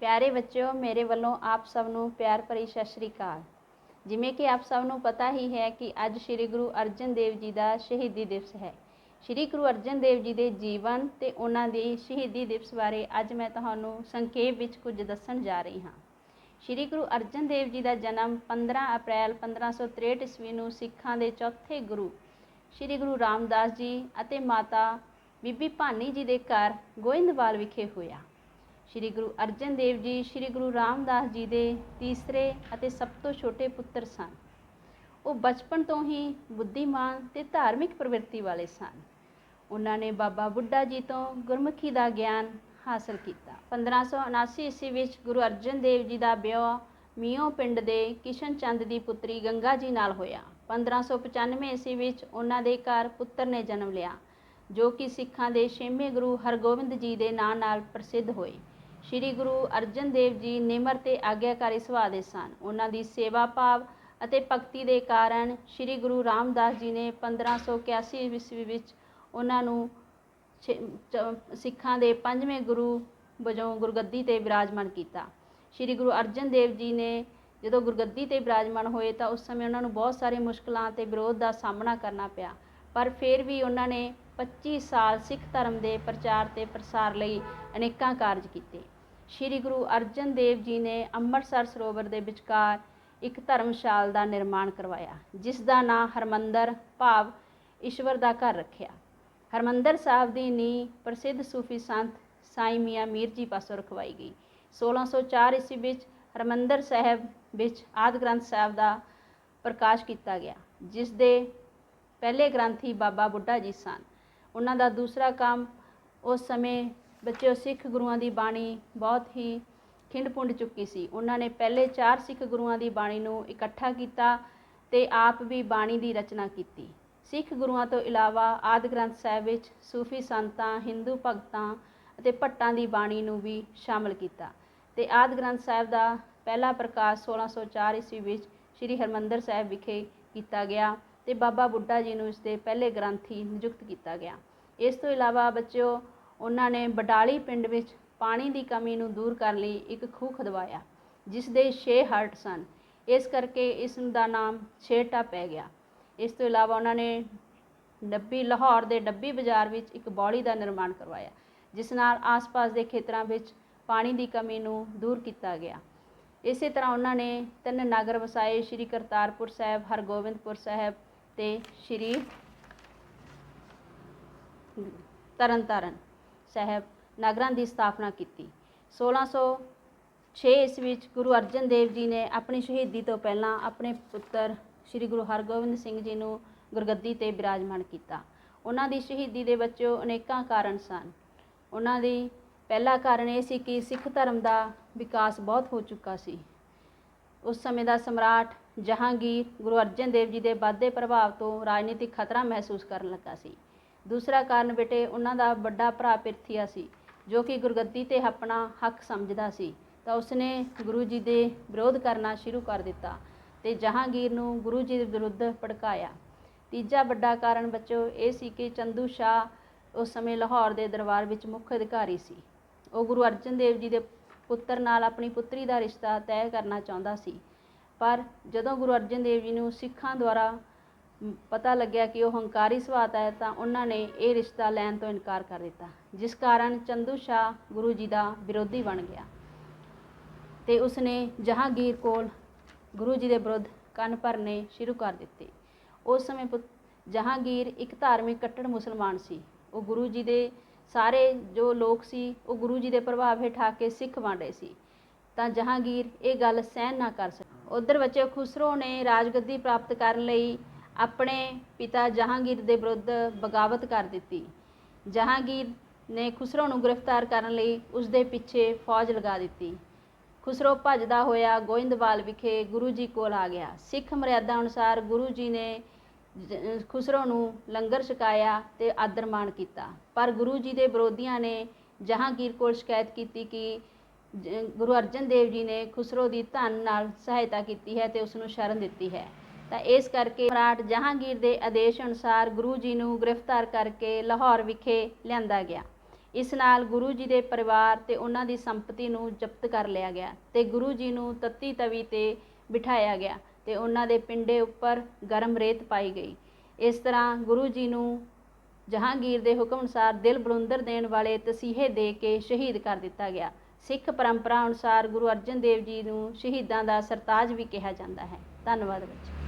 ਪਿਆਰੇ ਬੱਚਿਓ, ਮੇਰੇ ਵੱਲੋਂ ਆਪ ਸਭ ਨੂੰ ਪਿਆਰ ਭਰੀ ਸਤਿ ਸ਼੍ਰੀ ਅਕਾਲ। ਜਿਵੇਂ ਕਿ ਆਪ ਸਭ ਨੂੰ ਪਤਾ ਹੀ ਹੈ ਕਿ ਅੱਜ ਸ੍ਰੀ ਗੁਰੂ ਅਰਜਨ ਦੇਵ ਜੀ ਦਾ ਸ਼ਹੀਦੀ ਦਿਵਸ ਹੈ। ਸ੍ਰੀ ਗੁਰੂ ਅਰਜਨ ਦੇਵ ਜੀ ਦੇ ਜੀਵਨ ਤੇ ਉਹਨਾਂ ਦੇ ਸ਼ਹੀਦੀ ਦਿਵਸ ਬਾਰੇ ਅੱਜ ਮੈਂ ਤੁਹਾਨੂੰ ਸੰਖੇਪ ਵਿੱਚ ਕੁਝ ਦੱਸਣ ਜਾ ਰਹੀ ਹਾਂ। ਸ੍ਰੀ ਗੁਰੂ ਅਰਜਨ ਦੇਵ ਜੀ ਦਾ ਜਨਮ 15 ਅਪ੍ਰੈਲ 1563 ਈਸਵੀ ਨੂੰ ਸਿੱਖਾਂ ਦੇ ਚੌਥੇ ਗੁਰੂ ਸ੍ਰੀ ਗੁਰੂ ਰਾਮਦਾਸ ਜੀ ਅਤੇ ਮਾਤਾ ਬੀਬੀ ਭਾਨੀ ਜੀ ਦੇ ਘਰ ਗੋਇੰਦਵਾਲ ਵਿਖੇ ਹੋਇਆ। ਸ੍ਰੀ ਗੁਰੂ ਅਰਜਨ ਦੇਵ ਜੀ, ਸ੍ਰੀ ਗੁਰੂ ਰਾਮਦਾਸ ਜੀ ਦੇ ਤੀਸਰੇ ਅਤੇ ਸਭ ਤੋਂ ਛੋਟੇ ਪੁੱਤਰ ਸਨ। ਉਹ ਬਚਪਨ ਤੋਂ ਹੀ ਬੁੱਧੀਮਾਨ ਤੇ ਧਾਰਮਿਕ ਪ੍ਰਵਿਰਤੀ ਵਾਲੇ ਸਨ। ਉਹਨਾਂ ਨੇ ਬਾਬਾ ਬੁੱਢਾ ਜੀ ਤੋਂ ਗੁਰਮੁਖੀ ਦਾ ਗਿਆਨ ਹਾਸਲ ਕੀਤਾ। 1579 ਈਸਵੀ ਵਿੱਚ ਗੁਰੂ ਅਰਜਨ ਦੇਵ ਜੀ ਦਾ ਵਿਆਹ ਮੀਓ ਪਿੰਡ ਦੇ ਕਿਸ਼ਨ ਚੰਦ ਦੀ ਪੁੱਤਰੀ ਗੰਗਾ ਜੀ ਨਾਲ ਹੋਇਆ। 1595 ਈਸਵੀ ਵਿੱਚ ਉਹਨਾਂ ਦੇ ਘਰ ਪੁੱਤਰ ਨੇ ਜਨਮ ਲਿਆ, ਜੋ ਕਿ ਸਿੱਖਾਂ ਦੇ ਛੇਵੇਂ ਗੁਰੂ ਹਰਗੋਬਿੰਦ ਜੀ ਦੇ ਨਾਂ ਨਾਲ ਪ੍ਰਸਿੱਧ ਹੋਏ। ਸ੍ਰੀ ਗੁਰੂ ਅਰਜਨ ਦੇਵ ਜੀ ਨਿਮਰ ਤੇ ਆਗਿਆਕਾਰੀ ਸੁਭਾਅ ਦੇ ਸਨ। ਉਹਨਾਂ ਦੀ ਸੇਵਾ ਭਾਵ ਅਤੇ ਭਗਤੀ ਦੇ ਕਾਰਨ ਸ੍ਰੀ ਗੁਰੂ ਰਾਮਦਾਸ ਜੀ ਨੇ 1581 ਈਸਵੀ ਵਿੱਚ ਉਹਨਾਂ ਨੂੰ ਛੇ- ਚ- ਸਿੱਖਾਂ ਦੇ ਪੰਜਵੇਂ ਗੁਰੂ ਵਜੋਂ ਗੁਰਗੱਦੀ ਤੇ ਵਿਰਾਜਮਾਨ ਕੀਤਾ। ਸ੍ਰੀ ਗੁਰੂ ਅਰਜਨ ਦੇਵ ਜੀ ਨੇ ਜਦੋਂ ਗੁਰਗੱਦੀ ਤੇ ਵਿਰਾਜਮਾਨ ਹੋਏ ਤਾਂ ਉਸ ਸਮੇਂ ਉਹਨਾਂ ਨੂੰ ਬਹੁਤ ਸਾਰੇ ਮੁਸ਼ਕਲਾਂ ਤੇ ਵਿਰੋਧ ਦਾ ਸਾਹਮਣਾ ਕਰਨਾ ਪਿਆ। ਪਰ ਫਿਰ ਵੀ ਉਹਨਾਂ ਨੇ 25 ਸਾਲ ਸਿੱਖ ਧਰਮ ਦੇ ਪ੍ਰਚਾਰ ਤੇ ਪ੍ਰਸਾਰ ਲਈ ਅਨੇਕਾਂ ਕਾਰਜ ਕੀਤੇ। ਸ੍ਰੀ ਗੁਰੂ ਅਰਜਨ ਦੇਵ ਜੀ ਨੇ ਅੰਮ੍ਰਿਤਸਰ ਸਰੋਵਰ ਦੇ ਵਿਚਕਾਰ ਇੱਕ ਧਰਮਸ਼ਾਲ ਦਾ ਨਿਰਮਾਣ ਕਰਵਾਇਆ, ਜਿਸ ਦਾ ਨਾਂ ਹਰਮੰਦਰ ਭਾਵ ਈਸ਼ਵਰ ਦਾ ਘਰ ਰੱਖਿਆ। ਹਰਮੰਦਰ ਸਾਹਿਬ ਦੀ ਨੀਂਹ ਪ੍ਰਸਿੱਧ ਸੂਫੀ ਸੰਤ ਸਾਈ ਮੀਆਂ ਮੀਰ ਜੀ ਪਾਸੋਂ ਰਖਵਾਈ ਗਈ। 1604 ਈਸਵੀ ਵਿੱਚ ਹਰਮੰਦਰ ਸਾਹਿਬ ਵਿੱਚ ਆਦਿ ਗ੍ਰੰਥ ਸਾਹਿਬ ਦਾ ਪ੍ਰਕਾਸ਼ ਕੀਤਾ ਗਿਆ, ਜਿਸ ਦੇ ਪਹਿਲੇ ਗ੍ਰੰਥੀ ਬਾਬਾ ਬੁੱਢਾ ਜੀ ਸਨ। ਉਹਨਾਂ ਦਾ ਦੂਸਰਾ ਕੰਮ ਉਸ ਸਮੇਂ ਬੱਚਿਓ ਸਿੱਖ ਗੁਰੂਆਂ ਦੀ ਬਾਣੀ ਬਹੁਤ ਹੀ ਖਿੰਡ ਪੁੰਡ ਚੁੱਕੀ ਸੀ। ਉਹਨਾਂ ਨੇ ਪਹਿਲੇ ਚਾਰ ਸਿੱਖ ਗੁਰੂਆਂ ਦੀ ਬਾਣੀ ਨੂੰ ਇਕੱਠਾ ਕੀਤਾ ਤੇ ਆਪ ਵੀ ਬਾਣੀ ਦੀ ਰਚਨਾ ਕੀਤੀ। ਸਿੱਖ ਗੁਰੂਆਂ ਤੋਂ ਇਲਾਵਾ ਆਦਿ ਗ੍ਰੰਥ ਸਾਹਿਬ ਵਿੱਚ ਸੂਫੀ ਸੰਤਾਂ, ਹਿੰਦੂ ਭਗਤਾਂ ਅਤੇ ਭੱਟਾਂ ਦੀ ਬਾਣੀ ਨੂੰ ਵੀ ਸ਼ਾਮਲ ਕੀਤਾ ਤੇ ਆਦਿ ਗ੍ਰੰਥ ਸਾਹਿਬ ਦਾ ਪਹਿਲਾ ਪ੍ਰਕਾਸ਼ 1604 ਈਸਵੀ ਵਿੱਚ ਸ੍ਰੀ ਹਰਮੰਦਰ ਸਾਹਿਬ ਵਿਖੇ ਕੀਤਾ ਗਿਆ ਤੇ ਬਾਬਾ ਬੁੱਢਾ ਜੀ ਨੂੰ ਇਸ ਦੇ ਪਹਿਲੇ ਗ੍ਰੰਥੀ ਨਿਯੁਕਤ ਕੀਤਾ ਗਿਆ। ਇਸ ਤੋਂ ਇਲਾਵਾ ਬੱਚਿਓ ਉਹਨਾਂ ਨੇ ਬਡਾਲੀ ਪਿੰਡ ਵਿੱਚ ਪਾਣੀ ਦੀ ਕਮੀ ਨੂੰ ਦੂਰ ਕਰਨ ਲਈ ਇੱਕ ਖੂਹ ਖਦਵਾਇਆ ਜਿਸ ਦੇ 6 ਹਰਟ ਸਨ। ਇਸ ਕਰਕੇ ਇਸ ਦਾ ਨਾਮ ਛੇਟਾ ਪੈ ਗਿਆ। ਇਸ ਤੋਂ ਇਲਾਵਾ ਉਹਨਾਂ ਨੇ ਡੱਬੀ, ਲਾਹੌਰ ਦੇ ਡੱਬੀ ਬਾਜ਼ਾਰ ਵਿੱਚ ਇੱਕ ਬੌਲੀ ਦਾ ਨਿਰਮਾਣ ਕਰਵਾਇਆ, ਜਿਸ ਨਾਲ ਆਸ-ਪਾਸ ਦੇ ਖੇਤਰਾਂ ਵਿੱਚ ਪਾਣੀ ਦੀ ਕਮੀ ਨੂੰ ਦੂਰ ਕੀਤਾ ਗਿਆ। ਇਸੇ ਤਰ੍ਹਾਂ ਉਹਨਾਂ ਨੇ ਤਿੰਨ ਨਗਰ ਵਸਾਏ, ਸ੍ਰੀ ਕਰਤਾਰਪੁਰ ਸਾਹਿਬ, ਹਰਗੋਬਿੰਦਪੁਰ ਸਾਹਿਬ ਤੇ ਸ੍ਰੀ ਤਰਨਤਾਰਨ। ਸਾਹਿਬ ਨਗਰਾਂ ਦੀ ਸਥਾਪਨਾ ਕੀਤੀ। 1606 ਈਸਵੀ ਵਿੱਚ ਗੁਰੂ ਅਰਜਨ ਦੇਵ ਜੀ ਨੇ ਆਪਣੀ ਸ਼ਹੀਦੀ ਤੋਂ ਪਹਿਲਾਂ ਆਪਣੇ ਪੁੱਤਰ ਸ੍ਰੀ ਗੁਰੂ ਹਰਗੋਬਿੰਦ ਸਿੰਘ ਜੀ ਨੂੰ ਗੁਰਗੱਦੀ ਤੇ ਬਿਰਾਜਮਾਨ ਕੀਤਾ। ਉਹਨਾਂ ਦੀ ਸ਼ਹੀਦੀ ਦੇ ਵਿੱਚੋਂ ਅਨੇਕਾਂ ਕਾਰਨ ਸਨ। ਉਹਨਾਂ ਦੀ ਪਹਿਲਾ ਕਾਰਨ ਇਹ ਸੀ ਕਿ ਸਿੱਖ ਧਰਮ ਦਾ ਵਿਕਾਸ ਬਹੁਤ ਹੋ ਚੁੱਕਾ ਸੀ। ਉਸ ਸਮੇਂ ਦਾ ਸਮਰਾਟ ਜਹਾਂਗੀਰ ਗੁਰੂ ਅਰਜਨ ਦੇਵ ਜੀ ਦੇ ਵਾਧੇ ਪ੍ਰਭਾਵ ਤੋਂ ਰਾਜਨੀਤਿਕ ਖਤਰਾ ਮਹਿਸੂਸ ਕਰਨ ਲੱਗਾ ਸੀ। ਦੂਸਰਾ ਕਾਰਨ ਬੇਟੇ, ਉਹਨਾਂ ਦਾ ਵੱਡਾ ਭਰਾ ਪਿਰਥੀਆ ਸੀ, ਜੋ ਕਿ ਗੁਰਗੱਦੀ ਤੇ ਆਪਣਾ ਹੱਕ ਸਮਝਦਾ ਸੀ। ਤਾਂ ਉਸਨੇ ਗੁਰੂ ਜੀ ਦੇ ਵਿਰੋਧ ਕਰਨਾ ਸ਼ੁਰੂ ਕਰ ਦਿੱਤਾ ਤੇ ਜਹਾਂਗੀਰ ਨੂੰ ਗੁਰੂ ਜੀ ਦੇ ਵਿਰੁੱਧ ਭੜਕਾਇਆ। ਤੀਜਾ ਵੱਡਾ ਕਾਰਨ ਬੱਚੋ, ਇਹ ਸੀ ਕਿ ਚੰਦੂ ਸ਼ਾਹ ਉਸ ਸਮੇਂ ਲਾਹੌਰ ਦੇ ਦਰਬਾਰ ਵਿੱਚ ਮੁੱਖ ਅਧਿਕਾਰੀ ਸੀ। ਉਹ ਗੁਰੂ ਅਰਜਨ ਦੇਵ ਜੀ ਦੇ ਪੁੱਤਰ ਨਾਲ ਆਪਣੀ ਪੁੱਤਰੀ ਦਾ ਰਿਸ਼ਤਾ ਤੈਅ ਕਰਨਾ ਚਾਹੁੰਦਾ ਸੀ। ਪਰ ਜਦੋਂ ਗੁਰੂ ਅਰਜਨ ਦੇਵ ਜੀ ਨੂੰ ਸਿੱਖਾਂ ਦੁਆਰਾ ਪਤਾ ਲੱਗਿਆ ਕਿ ਉਹ ਹੰਕਾਰੀ ਸੁਭਾਅ ਹੈ ਤਾਂ ਉਹਨਾਂ ਨੇ ਇਹ ਰਿਸ਼ਤਾ ਲੈਣ ਤੋਂ ਇਨਕਾਰ ਕਰ ਦਿੱਤਾ, ਜਿਸ ਕਾਰਨ ਚੰਦੂ ਸ਼ਾਹ ਗੁਰੂ ਜੀ ਦਾ ਵਿਰੋਧੀ ਬਣ ਗਿਆ। ਤੇ ਉਸਨੇ ਜਹਾਂਗੀਰ ਕੋਲ ਗੁਰੂ ਜੀ ਦੇ ਵਿਰੁੱਧ ਕੰਨ ਭਰਨੇ ਸ਼ੁਰੂ ਕਰ ਦਿੱਤੇ। ਉਸ ਸਮੇਂ ਪੁੱਤ- ਜਹਾਂਗੀਰ ਇੱਕ ਧਾਰਮਿਕ ਕੱਟੜ ਮੁਸਲਮਾਨ ਸੀ। ਉਹ ਗੁਰੂ ਜੀ ਦੇ ਸਾਰੇ ਜੋ ਲੋਕ ਸੀ, ਉਹ ਗੁਰੂ ਜੀ ਦੇ ਪ੍ਰਭਾਵ ਹੇਠ ਆ ਕੇ ਸਿੱਖ ਬਣ ਰਹੇ ਸੀ। ਤਾਂ ਜਹਾਂਗੀਰ ਇਹ ਗੱਲ ਸਹਿਣ ਨਾ ਕਰ ਸਕਿਆ। ਉਧਰ ਬੱਚੇ ਖੁਸਰੋ ਨੇ ਰਾਜਗੱਦੀ ਪ੍ਰਾਪਤ ਕਰਨ ਲਈ ਆਪਣੇ ਪਿਤਾ ਜਹਾਂਗੀਰ ਦੇ ਵਿਰੁੱਧ ਬਗਾਵਤ ਕਰ ਦਿੱਤੀ। ਜਹਾਂਗੀਰ ਨੇ ਖੁਸਰੋ ਨੂੰ ਗ੍ਰਿਫਤਾਰ ਕਰਨ ਲਈ ਉਸ ਦੇ ਪਿੱਛੇ ਫੌਜ ਲਗਾ ਦਿੱਤੀ। ਖੁਸਰੋ ਭੱਜਦਾ ਹੋਇਆ ਗੋਇੰਦਵਾਲ ਵਿਖੇ ਗੁਰੂ ਜੀ ਕੋਲ ਆ ਗਿਆ। ਸਿੱਖ ਮਰਿਆਦਾ ਅਨੁਸਾਰ ਗੁਰੂ ਜੀ ਨੇ ਖੁਸਰੋ ਨੂੰ ਲੰਗਰ ਛਕਾਇਆ ਤੇ ਆਦਰ ਮਾਣ ਕੀਤਾ। ਪਰ ਗੁਰੂ ਜੀ ਦੇ ਵਿਰੋਧੀਆਂ ਨੇ ਜਹਾਂਗੀਰ ਕੋਲ ਸ਼ਿਕਾਇਤ ਕੀਤੀ ਕਿ ਜ- ਗੁਰੂ ਅਰਜਨ ਦੇਵ ਜੀ ਨੇ ਖੁਸਰੋ ਦੀ ਧਨ ਨਾਲ ਸਹਾਇਤਾ ਕੀਤੀ ਹੈ ਤੇ ਉਸ ਨੂੰ ਸ਼ਰਨ ਦਿੱਤੀ ਹੈ। ਤਾਂ ਇਸ ਕਰਕੇ ਸਮਰਾਟ ਜਹਾਂਗੀਰ ਦੇ ਆਦੇਸ਼ ਅਨੁਸਾਰ ਗੁਰੂ ਜੀ ਨੂੰ ਗ੍ਰਿਫਤਾਰ ਕਰਕੇ ਲਾਹੌਰ ਵਿਖੇ ਲਿਆਂਦਾ ਗਿਆ। ਇਸ ਨਾਲ ਗੁਰੂ ਜੀ ਦੇ ਪਰਿਵਾਰ ਤੇ ਉਹਨਾਂ ਦੀ ਸੰਪਤੀ ਨੂੰ ਜ਼ਬਤ ਕਰ ਲਿਆ ਗਿਆ ਤੇ ਗੁਰੂ ਜੀ ਨੂੰ ਤੱਤੀ ਤਵੀ ਤੇ ਬਿਠਾਇਆ ਗਿਆ ਤੇ ਉਹਨਾਂ ਦੇ ਪਿੰਡੇ ਉੱਪਰ ਗਰਮ ਰੇਤ ਪਾਈ ਗਈ। ਇਸ ਤਰ੍ਹਾਂ ਗੁਰੂ ਜੀ ਨੂੰ ਜਹਾਂਗੀਰ ਦੇ ਹੁਕਮ ਅਨੁਸਾਰ ਦਿਲ ਬਲੁੰਦਰ ਦੇਣ ਵਾਲੇ ਤਸੀਹੇ ਦੇ ਕੇ ਸ਼ਹੀਦ ਕਰ ਦਿੱਤਾ ਗਿਆ। ਸਿੱਖ ਪਰੰਪਰਾ ਅਨੁਸਾਰ ਗੁਰੂ ਅਰਜਨ ਦੇਵ ਜੀ ਨੂੰ ਸ਼ਹੀਦਾਂ ਦਾ ਸਰਤਾਜ ਵੀ ਕਿਹਾ ਜਾਂਦਾ ਹੈ। ਧੰਨਵਾਦ ਬੱਚੇ।